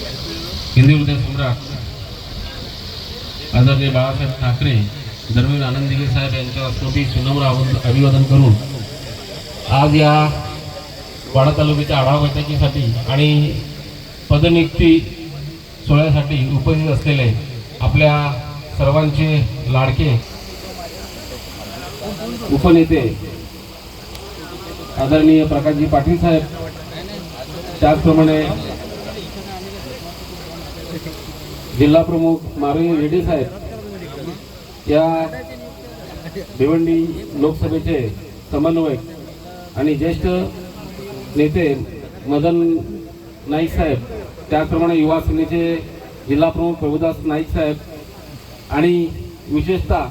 हिंदी सम्राट आदरणीय बाळासाहेब ठाकरे धर्मवीर आनंदगिरी साहेब यांच्या स्मृती सुनम्र अभिवादन करून आज या वाडा तालुक्याच्या आढावा बैठकीसाठी आणि पदनियुक्ती सोहळ्यासाठी उपस्थित असलेले आपल्या सर्वांचे लाडके उपनेते आदरणीय प्रकाशजी पाटील साहेब त्याचप्रमाणे जिल्हा प्रमुख मारुई रेड्डी साहेब या भिवंडी लोकसभेचे समन्वयक आणि ज्येष्ठ नेते मदन नाईक साहेब त्याचप्रमाणे युवा सेनेचे जिल्हा प्रमुख प्रभुदास नाईक साहेब आणि विशेषतः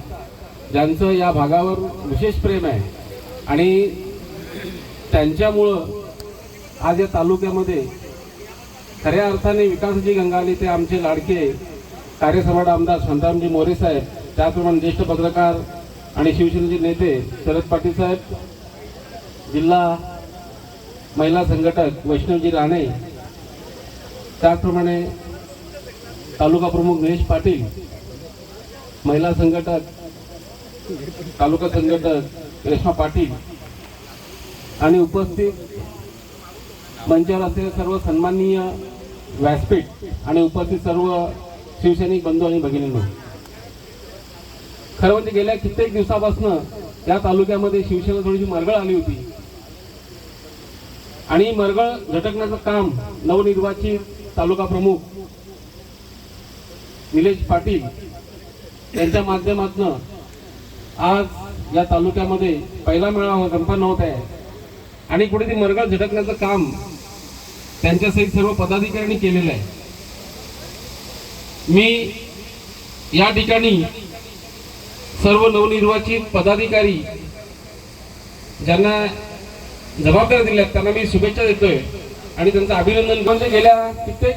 ज्यांचं या भागावर विशेष प्रेम आहे आणि त्यांच्यामुळं आज या तालुक्यामध्ये खऱ्या अर्थाने विकासजी गंगाली ते आमचे लाडके कार्यसभा आमदार शांतारामजी मोरे साहेब त्याचप्रमाणे ज्येष्ठ पत्रकार आणि शिवसेनेचे नेते शरद पाटील साहेब जिल्हा महिला संघटक वैष्णवजी राणे त्याचप्रमाणे तालुका प्रमुख महेश पाटील महिला संघटक तालुका संघटक रेश्मा पाटील आणि उपस्थित मंचावर असलेले सर्व सन्माननीय व्यासपीठ आणि उपस्थित सर्व शिवसैनिक बंधू आणि भगिनींनो. खरं म्हणजे गेल्या कित्येक दिवसापासून या तालुक्यामध्ये शिवसेना थोडीशी मरगळ आली होती. आणि मरगळ झटकण्याचं काम नवनिर्वाचित तालुका प्रमुख निलेश पाटील यांच्या माध्यमातून आज या तालुक्यामध्ये पहिला मेळावा संपन्न होत आहे. आणि कुठे ती मरगळ झटकण्याचं काम त्यांच्यासहित सर्व पदाधिकाऱ्यांनी केलेलं आहे. मी या ठिकाणी सर्व नवनिर्वाचित पदाधिकारी ज्यांना जबाबदाऱ्या दिल्यात त्यांना मी शुभेच्छा देतोय आणि त्यांचं अभिनंदन. म्हणजे गेल्या कित्येक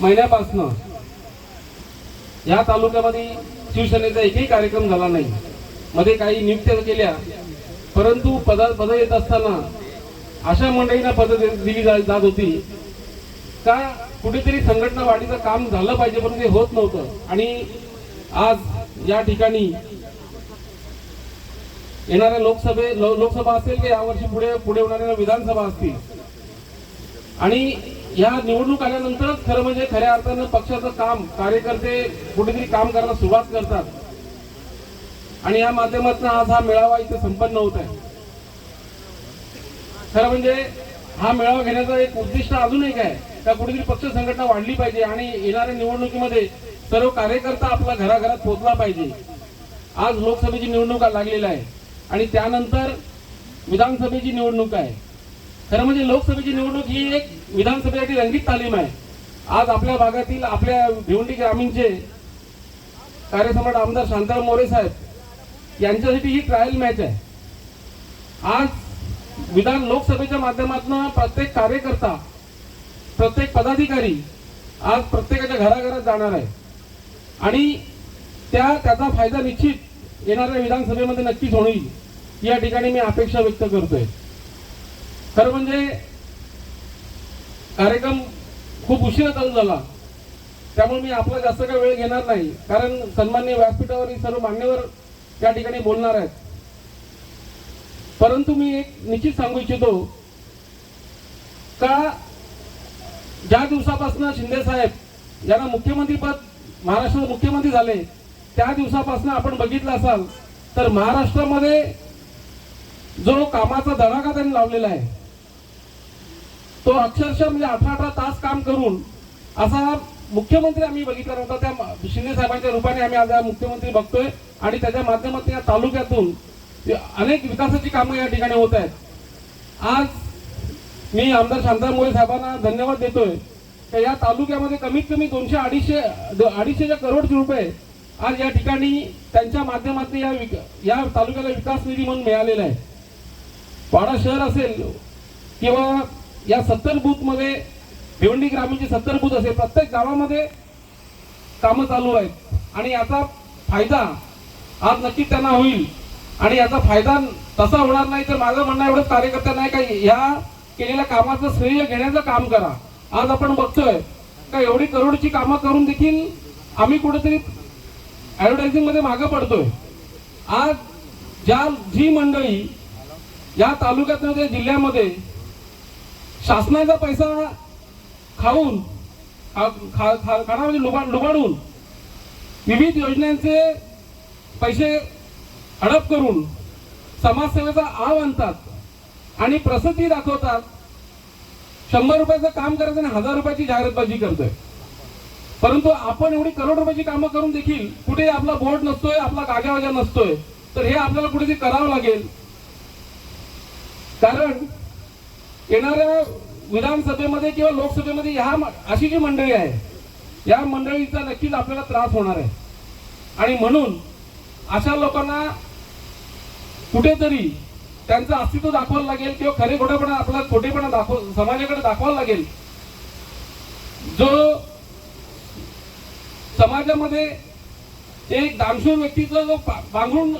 महिन्यापासनं या तालुक्यामध्ये शिवसेनेचा एकही कार्यक्रम झाला नाही. मध्ये काही नियुक्त्या केल्या परंतु पदा पद येत असताना अशा मंडळींना पद दिली जात होती. का कुठेतरी संघटना वाढीचं काम झालं पाहिजे पण ते होत नव्हतं. आणि आज या ठिकाणी येणाऱ्या लोकसभे लो- लोकसभा असेल की यावर्षी पुढे पुढे होणाऱ्या विधानसभा असतील. आणि या निवडणूक आल्यानंतरच खरं म्हणजे खऱ्या अर्थानं पक्षाचं काम कार्यकर्ते कुठेतरी काम करायला सुरुवात करतात. आणि या माध्यमातून आज हा मेळावा इथे संपन्न होत आहे. खरं म्हणजे हा मेळावा घेण्याचा एक उद्दिष्ट अजून एक आहे. का कुठेतरी पक्ष संघटना वाढली पाहिजे आणि येणाऱ्या निवडणुकीमध्ये सर्व कार्यकर्ता आपला घराघरात पोहोचला पाहिजे. आज लोकसभेची निवडणूक लागलेली आहे आणि त्यानंतर विधानसभेची निवडणूक आहे खरं म्हणजे लोकसभेची निवडणूक ही एक विधानसभेसाठी रंगीत तालीम आहे. आज आपल्या भागातील आपल्या भिवंडी ग्रामीणचे कार्यसम्राट आमदार शांताराम मोरे साहेब यांच्यासाठी ही ट्रायल मॅच आहे. आज विधान लोकसभेच्या माध्यमातून प्रत्येक कार्यकर्ता प्रत्येक पदाधिकारी आज प्रत्येकाच्या घराघरात जाणार आहे. आणि त्या त्याचा फायदा निश्चित येणाऱ्या विधानसभेमध्ये नक्कीच होईल या ठिकाणी मी अपेक्षा व्यक्त करतोय. खरं म्हणजे कार्यक्रम खूप उशिरा चालू झाला. त्यामुळे मी आपला जास्त काही वेळ घेणार नाही. कारण सन्मान्य व्यासपीठावर सर्व मान्यवर त्या ठिकाणी बोलणार आहेत. परंतु मी एक निश्चित सांगू इच्छितो का ज्या दिवसापासून शिंदे साहेब यांना मुख्यमंत्रीपद महाराष्ट्राचे मुख्यमंत्री झाले त्या दिवसापासून आपण बघितलं असाल तर महाराष्ट्रामध्ये जो कामाचा दडाका त्यांनी लावलेला आहे तो अक्षरशः म्हणजे अठरा अठरा तास काम करून असा मुख्यमंत्री आम्ही बघितला नव्हता. त्या शिंदे साहेबांच्या रूपाने आम्ही आज मुख्यमंत्री बघतोय आणि त्याच्या माध्यमातून या तालुक्यातून अनेक विकासाची कामं या ठिकाणी होत आहेत. आज मी आमदार शांताराम मोरे साहेबांना धन्यवाद देतोय. तर या तालुक्यामध्ये कमीत कमी दोनशे अडीचशे द- अडीचशेच्या करोडचे रुपये आज या ठिकाणी त्यांच्या माध्यमातून या विक या तालुक्याला विकास निधी म्हणून मिळालेला आहे. वाडा शहर असेल किंवा या सत्तर बूथमध्ये भिवंडी ग्रामीणचे सत्तर बूथ असेल प्रत्येक गावामध्ये कामं चालू आहेत. आणि याचा फायदा आज नक्कीच त्यांना होईल. आणि याचा फायदा तसा होणार नाही तर माझं म्हणणं एवढंच कार्यकर्ता नाही का ह्या केलेल्या कामाचं श्रेय घेण्याचं काम करा. आज आपण बघतोय का एवढी करोडची कामं करून देखील आम्ही कुठेतरी ऍडव्हर्टायझिंगमध्ये मागे पडतोय. आज ज्या जी मंडळी या तालुक्यात जिल्ह्यामध्ये शासनाचा पैसा खाऊन खा- खा- खा- म्हणजे लुबाडून विविध योजनांचे पैसे हडप करून समाजसेवेचा आव आणतात आणि प्रसिद्धी दाखवतात. शंभर रुपयाचं काम करायचं आणि हजार रुपयाची जाहिरातबाजी करतोय. परंतु आपण एवढी करोड रुपयाची कामं करून देखील कुठे आपला बोर्ड नसतोय आपला गाजावाजा नसतोय तर हे आपल्याला कुठेतरी करावं लागेल. कारण येणाऱ्या विधानसभेमध्ये किंवा लोकसभेमध्ये ह्या अशी जी मंडळी आहे या मंडळीचा नक्कीच आपल्याला त्रास होणार आहे. आणि म्हणून अशा लोकांना कुठेतरी त्यांचं अस्तित्व दाखवायला लागेल किंवा खरे खोटेपणा आपला खोटेपणा दाखव समाजाकडे दाखवायला लागेल. जो समाजामध्ये एक दानशूर व्यक्तीचा जो पा- पांघरून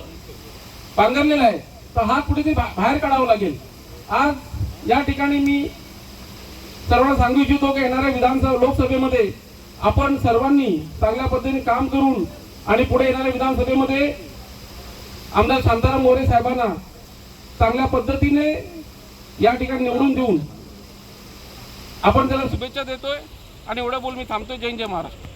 पांघरलेला आहे तर हा कुठेतरी बाहेर काढावा लागेल. आज या ठिकाणी मी सर्वांना सांगू इच्छितो की येणाऱ्या विधानसभा लोकसभेमध्ये आपण सर्वांनी चांगल्या पद्धतीने काम करून आणि पुढे येणाऱ्या विधानसभेमध्ये आमदार शांताराम मोरे साहेबांना चांगल्या पद्धतीने या ठिकाणी निवडून देऊन आपण त्याला शुभेच्छा देतोय. आणि एवढं बोल मी थांबतोय. जय जय महाराष्ट्र.